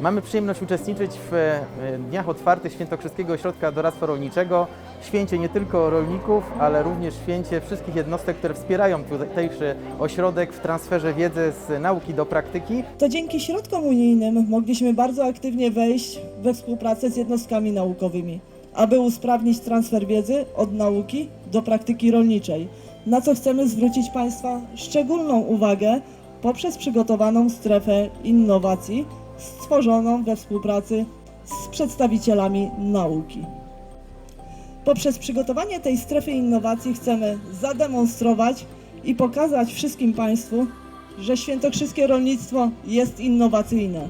Mamy przyjemność uczestniczyć w e, Dniach Otwartych Świętokrzyskiego Ośrodka Doradztwa Rolniczego. Święcie nie tylko rolników, ale również święcie wszystkich jednostek, które wspierają tutejszy ośrodek w transferze wiedzy z nauki do praktyki. To dzięki środkom unijnym mogliśmy bardzo aktywnie wejść we współpracę z jednostkami naukowymi, aby usprawnić transfer wiedzy od nauki do praktyki rolniczej, na co chcemy zwrócić Państwa szczególną uwagę poprzez przygotowaną strefę innowacji stworzoną we współpracy z przedstawicielami nauki. Poprzez przygotowanie tej strefy innowacji chcemy zademonstrować i pokazać wszystkim Państwu, że świętokrzyskie rolnictwo jest innowacyjne,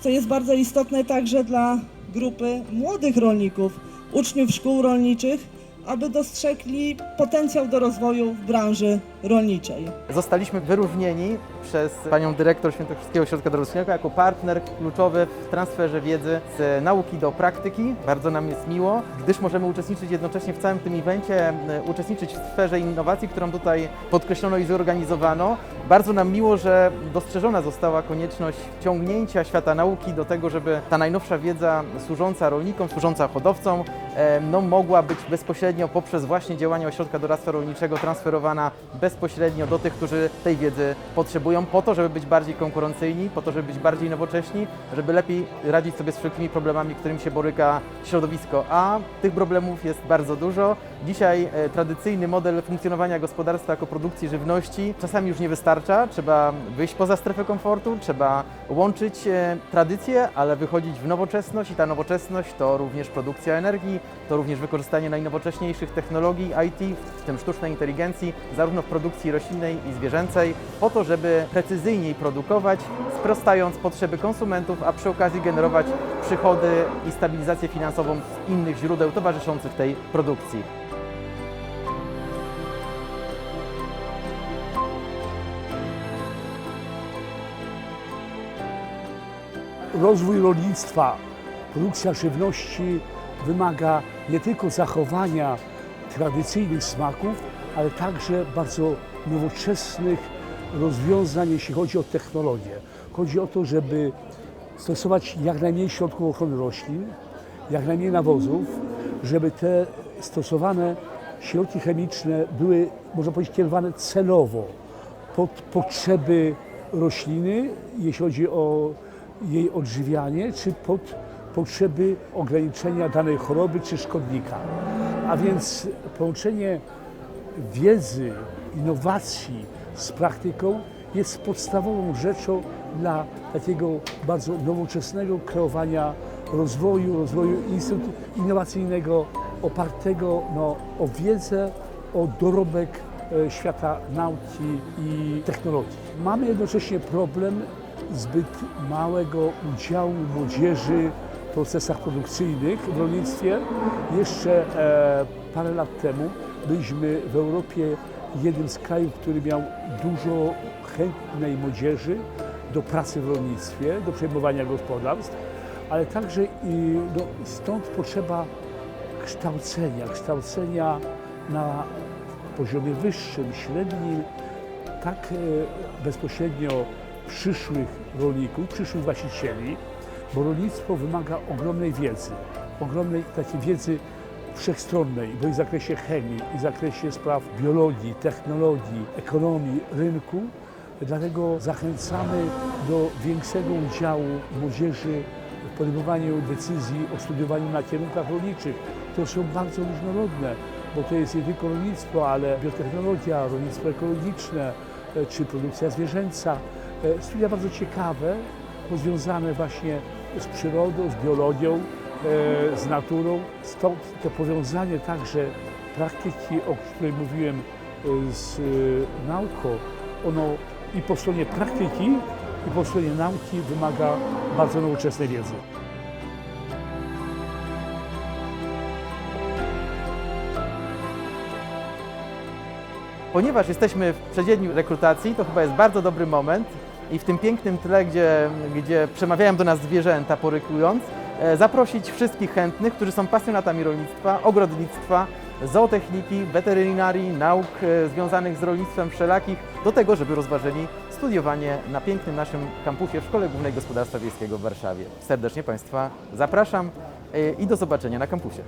co jest bardzo istotne także dla grupy młodych rolników, uczniów szkół rolniczych, aby dostrzegli potencjał do rozwoju w branży rolniczej. Zostaliśmy wyróżnieni przez panią dyrektor Świętokrzyskiego Ośrodka Dorosłego jako partner kluczowy w transferze wiedzy z nauki do praktyki. Bardzo nam jest miło, gdyż możemy uczestniczyć jednocześnie w całym tym evencie, uczestniczyć w sferze innowacji, którą tutaj podkreślono i zorganizowano. Bardzo nam miło, że dostrzeżona została konieczność ciągnięcia świata nauki do tego, żeby ta najnowsza wiedza służąca rolnikom, służąca hodowcom, e, no, mogła być bezpośrednio poprzez właśnie działania Ośrodka Doradztwa Rolniczego transferowana bezpośrednio do tych, którzy tej wiedzy potrzebują, po to, żeby być bardziej konkurencyjni, po to, żeby być bardziej nowocześni, żeby lepiej radzić sobie z wszelkimi problemami, którymi się boryka środowisko. A tych problemów jest bardzo dużo. Dzisiaj e, tradycyjny model funkcjonowania gospodarstwa jako produkcji żywności czasami już nie wystarcza. Trzeba wyjść poza strefę komfortu, trzeba łączyć e, tradycje, ale wychodzić w nowoczesność i ta nowoczesność to również produkcja energii, to również wykorzystanie najnowocześniejszych technologii IT, w tym sztucznej inteligencji, zarówno w produkcji roślinnej i zwierzęcej, po to, żeby precyzyjniej produkować, sprostając potrzeby konsumentów, a przy okazji generować przychody i stabilizację finansową z innych źródeł towarzyszących tej produkcji. rozwój rolnictwa, produkcja żywności wymaga nie tylko zachowania tradycyjnych smaków, ale także bardzo nowoczesnych rozwiązań, jeśli chodzi o technologię. Chodzi o to, żeby stosować jak najmniej środków ochrony roślin, jak najmniej nawozów, żeby te stosowane środki chemiczne były, można powiedzieć, kierowane celowo pod potrzeby rośliny, jeśli chodzi o jej odżywianie, czy pod potrzeby ograniczenia danej choroby czy szkodnika. A więc połączenie wiedzy, innowacji z praktyką jest podstawową rzeczą dla takiego bardzo nowoczesnego kreowania rozwoju, rozwoju instytutu innowacyjnego opartego no, o wiedzę, o dorobek e, świata nauki i technologii. Mamy jednocześnie problem zbyt małego udziału młodzieży procesach produkcyjnych w rolnictwie. Jeszcze e, parę lat temu byliśmy w Europie jednym z krajów, który miał dużo chętnej młodzieży do pracy w rolnictwie, do przejmowania gospodarstw, ale także i no, stąd potrzeba kształcenia, kształcenia na poziomie wyższym, średnim, tak e, bezpośrednio przyszłych rolników, przyszłych właścicieli, bo rolnictwo wymaga ogromnej wiedzy, ogromnej takiej wiedzy wszechstronnej, bo i w zakresie chemii, i w zakresie spraw biologii, technologii, ekonomii, rynku. Dlatego zachęcamy do większego udziału młodzieży w podejmowaniu decyzji o studiowaniu na kierunkach rolniczych, które są bardzo różnorodne, bo to jest nie tylko rolnictwo, ale biotechnologia, rolnictwo ekologiczne, e, czy produkcja zwierzęca. E, Studia bardzo ciekawe, powiązane właśnie z przyrodą, z biologią, e, z naturą. Stąd to powiązanie także praktyki, o której mówiłem, e, z e, nauką, ono i po stronie praktyki, i po stronie nauki wymaga bardzo nowoczesnej wiedzy. Ponieważ jesteśmy w przeddzieniu rekrutacji, to chyba jest bardzo dobry moment i w tym pięknym tle, gdzie, gdzie przemawiają do nas zwierzęta porykując, e, zaprosić wszystkich chętnych, którzy są pasjonatami rolnictwa, ogrodnictwa, zootechniki, weterynarii, nauk e, związanych z rolnictwem wszelakich, do tego, żeby rozważyli studiowanie na pięknym naszym kampusie w Szkole Głównej Gospodarstwa Wiejskiego w Warszawie. Serdecznie Państwa zapraszam y, i do zobaczenia na kampusie.